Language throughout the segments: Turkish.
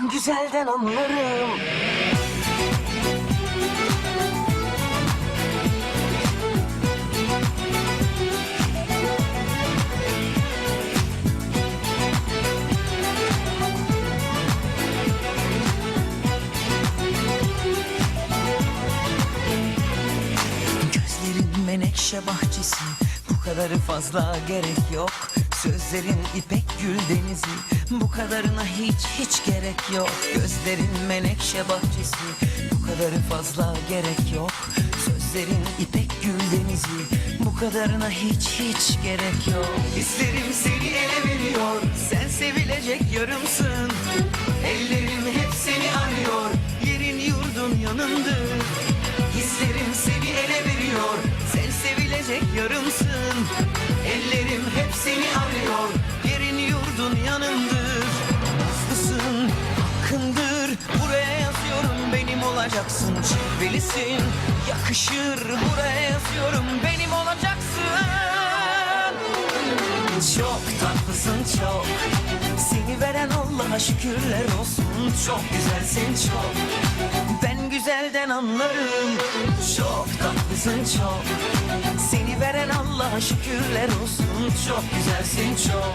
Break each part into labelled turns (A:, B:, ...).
A: Ben güzelden anlarım.
B: Gözlerin menekşe bahçesi Bu kadarı fazla gerek yok Sözlerin ipek gül denizi. Bu kadarına hiç hiç gerek yok. Gözlerin menekşe bahçesi. Bu kadarı fazla gerek yok. Sözlerin ipek gül denizi. Bu kadarına hiç hiç gerek yok. Hislerim seni ele veriyor. Sen sevilecek yarımsın. Ellerim hep seni arıyor. Yerin yurdun yanındır. Hislerim seni ele veriyor. Sen sevilecek yarımsın olacaksın. Cilvelisin, yakışır Buraya yazıyorum benim olacaksın. Çok tatlısın çok. Seni veren Allah'a şükürler olsun. Çok güzelsin çok. Ben güzelden anlarım. Çok tatlısın çok. Seni veren Allah'a şükürler olsun. Çok güzelsin çok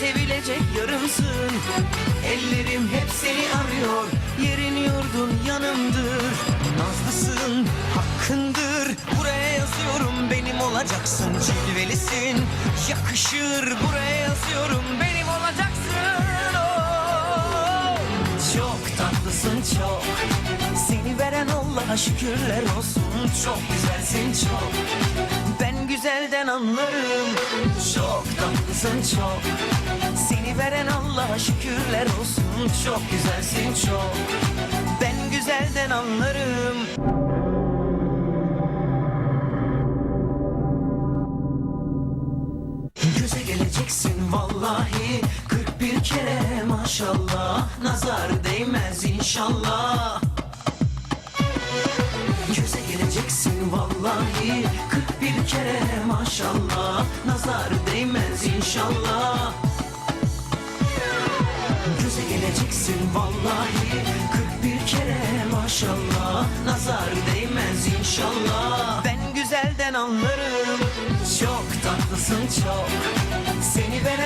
B: sevilecek yarımsın. Ellerim hep seni arıyor Yerin yurdun yanımdır. Nazlısın, hakkındır Buraya yazıyorum benim olacaksın Cilvelisin, yakışır Buraya yazıyorum benim olacaksın. Oh. Çok tatlısın çok. Seni veren Allah'a şükürler olsun. Çok güzelsin çok. Ben güzelden anlarım. Çok tatlısın çok Seni veren Allah'a şükürler olsun. Çok güzelsin çok. Ben güzelden anlarım. Göze geleceksin vallahi. 41 kere maşallah. Nazar değmez inşallah. Göze geleceksin vallahi. 41 kere maşallah. Nazar değmez inşallah Göze geleceksin vallahi. 41 kere maşallah. Nazar değmez inşallah. Ben güzelden anlarım. Çok tatlısın çok. Seni veren